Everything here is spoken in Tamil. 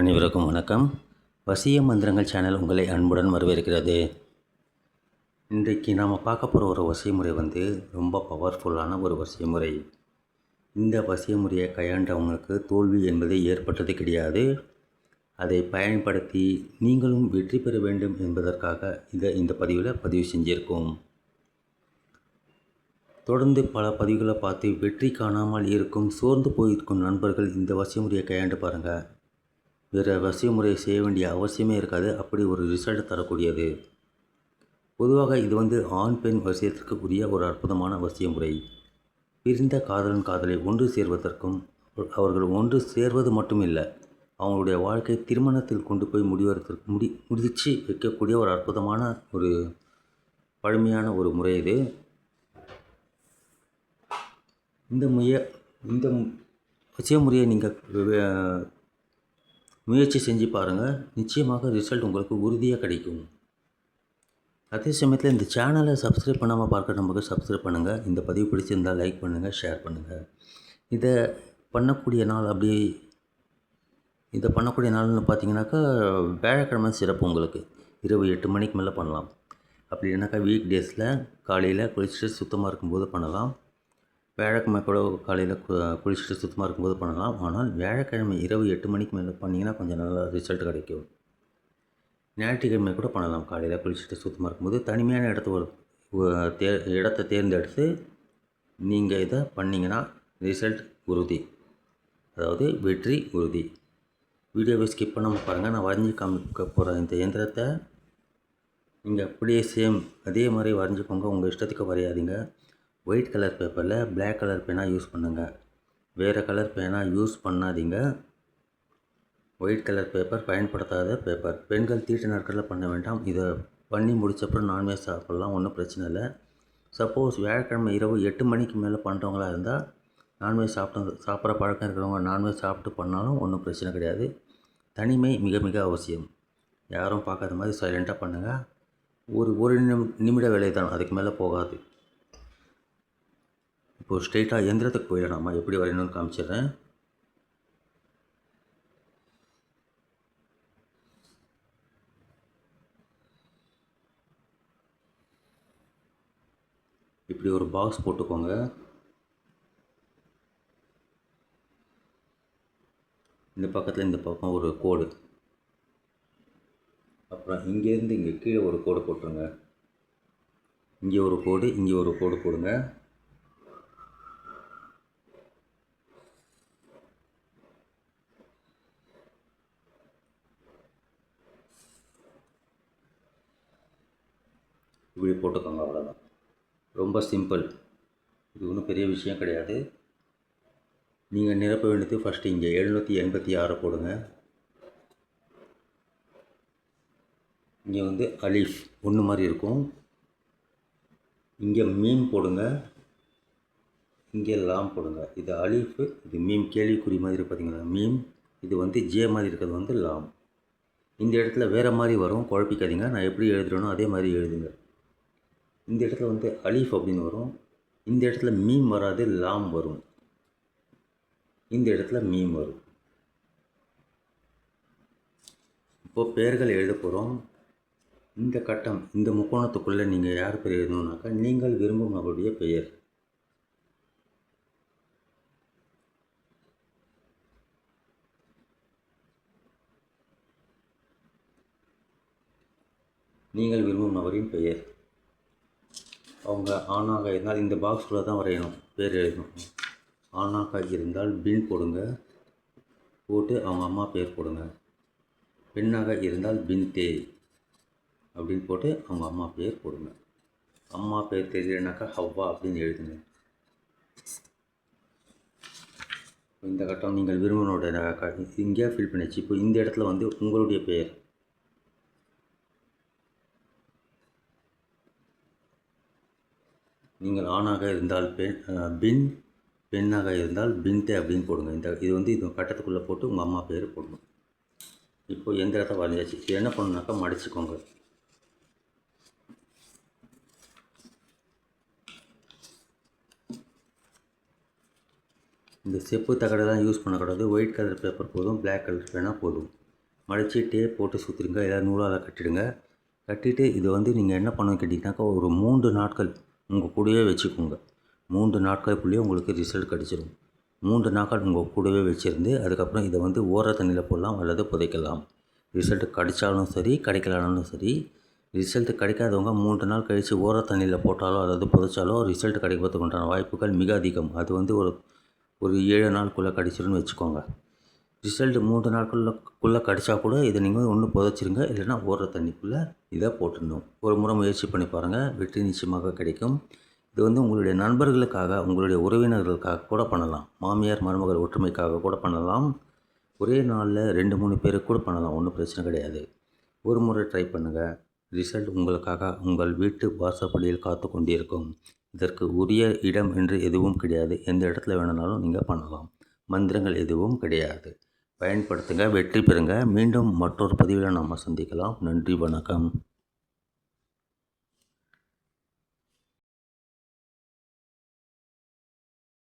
அனைவருக்கும் வணக்கம். வசிய மந்திரங்கள் சேனல் உங்களை அன்புடன் வரவேற்கிறது. இன்றைக்கு நாம் பார்க்க போகிற ஒரு வசிய முறை வந்து ரொம்ப பவர்ஃபுல்லான ஒரு வசிய முறை. இந்த வசிய முறையை கையாண்டவங்களுக்கு தோல்வி என்பது ஏற்பட்டது கிடையாது. அதை பயன்படுத்தி நீங்களும் வெற்றி பெற வேண்டும் என்பதற்காக இதை இந்த பதிவில் பதிவு செஞ்சிருக்கோம். தொடர்ந்து பல பதிவுகளை பார்த்து வெற்றி காணாமல் இருக்கும் சோர்ந்து போயிருக்கும் நண்பர்கள் இந்த வசிய முறையை கையாண்டு பாருங்கள் வேறு வசிமுறையை செய்ய வேண்டிய அவசியமே இருக்காது. அப்படி ஒரு ரிசல்ட் தரக்கூடியது. பொதுவாக இது வந்து ஆண் பெண் வசியத்திற்கு உரிய ஒரு அற்புதமான வசிய முறை பிரிந்த காதலன் காதலை ஒன்று சேர்வதற்கும் அவர்கள் ஒன்று சேர்வது மட்டும் இல்லை அவங்களுடைய வாழ்க்கை திருமணத்தில் கொண்டு போய் முடிவதற்கு முடி முடிச்சு வைக்கக்கூடிய ஒரு அற்புதமான ஒரு பழமையான ஒரு முறை இது. இந்த முறையை இந்த வசிய முறையை நீங்கள் முயற்சி செஞ்சு பாருங்கள் நிச்சயமாக ரிசல்ட் உங்களுக்கு உறுதியாக கிடைக்கும். அதே சமயத்தில் இந்த சேனலை சப்ஸ்கிரைப் பண்ணாமல் பார்க்குற நமக்கு சப்ஸ்கிரைப் பண்ணுங்கள் இந்த பதிவு பிடிச்சிருந்தால் லைக் பண்ணுங்கள் ஷேர் பண்ணுங்கள் இதை பண்ணக்கூடிய நாள் அப்படி இதை பண்ணக்கூடிய நாள்னு பார்த்தீங்கன்னாக்கா வியாழக்கிழமை சிறப்பு உங்களுக்கு. இரவு எட்டு மணிக்கு மேலே பண்ணலாம். அப்படி இல்லைனாக்கா வீக் டேஸில் காலையில் குளிச்சுட்டு சுத்தமாக இருக்கும்போது பண்ணலாம். வியாழக்கிழமை கூட காலையில் குளிச்சுட்டு சுத்தமாக இருக்கும்போது பண்ணலாம். ஆனால் வியாழக்கிழமை இரவு எட்டு மணிக்கு மேலே பண்ணிங்கன்னா கொஞ்சம் நல்லா ரிசல்ட் கிடைக்கும். ஞாயிற்றுக்கிழமை கூட பண்ணலாம். காலையில் குளிச்சுட்டு சுத்தமாக இருக்கும்போது தனிமையான இடத்த ஒரு தே இடத்த தேர்ந்தெடுத்து நீங்கள் இதை பண்ணிங்கன்னா ரிசல்ட் உறுதி. அதாவது வெற்றி உறுதி. வீடியோவை ஸ்கிப் பண்ணாமல் பாருங்கள் நான் வரைஞ்சி காமிக்க போகிற இந்த இயந்திரத்தை நீங்கள் அப்படியே சேம் அதே மாதிரி வரைஞ்சிக்கோங்க உங்கள் இஷ்டத்துக்கு வரையாதீங்க. ஒயிட் கலர் பேப்பரில் பிளாக் கலர் பேனாக யூஸ் பண்ணுங்கள் வேறு கலர் பேனாக யூஸ் பண்ணாதீங்க. ஒயிட் கலர் பேப்பர் பயன்படுத்தாத பேப்பர். பெண்கள் தீட்டு நாட்களில் பண்ண வேண்டாம். இதை பண்ணி முடிச்சப்பறம் நான்வெஜ் சாப்பிட்லாம் ஒன்றும் பிரச்சனை இல்லை. சப்போஸ் வியாழக்கிழமை இரவு எட்டு மணிக்கு மேலே பண்ணுறவங்களா இருந்தால் நான்வெஜ் சாப்பிட்டு சாப்பிட்ற பழக்கம் இருக்கிறவங்க நான்வெஜ் சாப்பிட்டு பண்ணாலும் ஒன்றும் பிரச்சனை கிடையாது. தனிமை மிக மிக அவசியம். யாரும் பார்க்காத மாதிரி சைலண்ட்டாக பண்ணுங்கள் ஒரு ஒரு நிமி நிமிட வேலை தான். அதுக்கு மேலே போகாது. இப்போது ஸ்ட்ரெயிட்டாக எந்திரத்துக்கு போயிடலாமா எப்படி வரையணும்னு காமிச்சிடுறேன். இப்படி ஒரு பாக்ஸ் போட்டுக்கோங்க. இந்த பக்கத்தில் இந்த பக்கம் ஒரு கோடு. அப்புறம் இங்கேருந்து இங்கே கீழே ஒரு கோடு போட்டுருங்க. இங்கே ஒரு கோடு இங்கே ஒரு கோடு போடுங்க. இப்படி போட்டுக்கோங்க அவ்வளோதான் ரொம்ப சிம்பிள் இது ஒன்றும் பெரிய விஷயம் கிடையாது. நீங்கள் நிரப்ப வேண்டியது ஃபஸ்ட்டு இங்கே எழுநூற்றி எண்பத்தி ஆறு போடுங்க. இங்கே வந்து அலீஃப் ஒன்று மாதிரி இருக்கும். இங்கே மீன் போடுங்க. இங்கே லாம் போடுங்க. இது அலீஃபு இது மீம் கேள்விக்குறி மாதிரி பார்த்தீங்களா மீம் இது வந்து ஜே மாதிரி இருக்கிறது வந்து லாம். இந்த இடத்துல வேறு மாதிரி வரும். குழப்பிக்காதீங்க. நான் எப்படி எழுதுகிறேனோ அதே மாதிரி எழுதுங்க. இந்த இடத்துல வந்து அலீஃப் அப்படின்னு வரும். இந்த இடத்துல மீம் வராது லாம் வரும். இந்த இடத்துல மீம் வரும். இப்போது பெயர்கள் எழுத போகிறோம் இந்த கட்டம் இந்த முக்கோணத்துக்குள்ளே நீங்கள் யார் பேர் எழுதணுன்னாக்கா நீங்கள் விரும்பும் நபருடைய பெயர். நீங்கள் விரும்பும் நபரின் பெயர். அவங்க ஆணாக இருந்தால் இந்த பாக்ஸ்குள்ளே தான் வரையணும் பேர் எழுதணும். ஆணாக இருந்தால் பின் போடுங்க போட்டு அவங்க அம்மா பேர் போடுங்க பெண்ணாக இருந்தால் பின் தே அப்படின்னு போட்டு அவங்க அம்மா பேர் போடுங்க அம்மா பேர் தெரியலனாக்கா ஹவ்வா அப்படின்னு எழுதுங்க. இந்த கட்டம் நீங்கள் விரும்பினோட இங்கே ஃபில் பண்ணிச்சு இப்போ இந்த இடத்துல வந்து உங்களுடைய பெயர் நீங்கள் ஆணாக இருந்தால் பெண் பின் பெண்ணாக இருந்தால் பின்தே அப்படின்னு போடுங்க. இந்த இது வந்து இது கட்டத்துக்குள்ளே போட்டு உங்கள் அம்மா பேர் போடணும். இப்போ எந்த இடத்த வரைஞ்சாச்சு இது என்ன பண்ணணுனாக்கா மடிச்சுக்கோங்க. இந்த செப்பு தகடெல்லாம் யூஸ் பண்ணக்கூடாது. ஒயிட் கலர் பேப்பர் போதும் பிளாக் கலர் வேணால் போதும். மடித்து டேப் போட்டு சுற்றிடுங்க ஏதாவது நூலால் கட்டிடுங்க. கட்டிட்டு இது வந்து நீங்கள் என்ன பண்ணணும் கேட்டிங்கனாக்கா ஒரு மூன்று நாட்கள் உங்கள் கூடவே வச்சுக்கோங்க. மூன்று நாட்களுக்குள்ளேயே உங்களுக்கு ரிசல்ட் கிடச்சிரும். மூன்று நாட்கள் உங்கள் கூடவே வச்சுருந்து அதுக்கப்புறம் இதை வந்து ஓர தண்ணியில் போடலாம் அல்லது புதைக்கலாம். ரிசல்ட் கிடைச்சாலும் சரி கிடைக்கலனாலும் சரி ரிசல்ட் கிடைக்காதவங்க மூன்று நாள் கழித்து ஓர தண்ணியில் போட்டாலோ அல்லது புதைச்சாலோ ரிசல்ட் கிடைக்கிறதுக்குண்டான உண்டான வாய்ப்புகள் மிக அதிகம். அது வந்து ஒரு ஒரு ஏழு நாளுக்குள்ளே கிடச்சிருன்னு வச்சுக்கோங்க. ரிசல்ட் மூன்று நாட்களுக்குள்ளே கிடச்சா கூட இதை நீங்கள் ஒன்று புதைச்சிருங்க. இல்லைன்னா ஓடுற தண்ணிக்குள்ளே இதை போட்டுடணும். ஒரு முறை முயற்சி பண்ணி பாருங்கள் வெற்றி நிச்சயமாக கிடைக்கும். இது வந்து உங்களுடைய நண்பர்களுக்காக உங்களுடைய உறவினர்களுக்காக கூட பண்ணலாம். மாமியார் மருமகள் ஒற்றுமைக்காக கூட பண்ணலாம். ஒரே நாளில் ரெண்டு மூணு பேருக்கு கூட பண்ணலாம். ஒன்றும் பிரச்சனை கிடையாது. ஒரு முறை ட்ரை பண்ணுங்கள் ரிசல்ட் உங்களுக்காக உங்கள் வீட்டு வாசப்படியில் காத்து கொண்டிருக்கும். இதற்கு உரிய இடம் என்று எதுவும் கிடையாது. எந்த இடத்துல வேணுனாலும் நீங்கள் பண்ணலாம். மந்திரங்கள் எதுவும் கிடையாது. பயன்படுத்துங்க வெற்றி பெறுங்க. மீண்டும் மற்றொரு பதிவில் நம்ம சந்திக்கலாம். நன்றி வணக்கம்.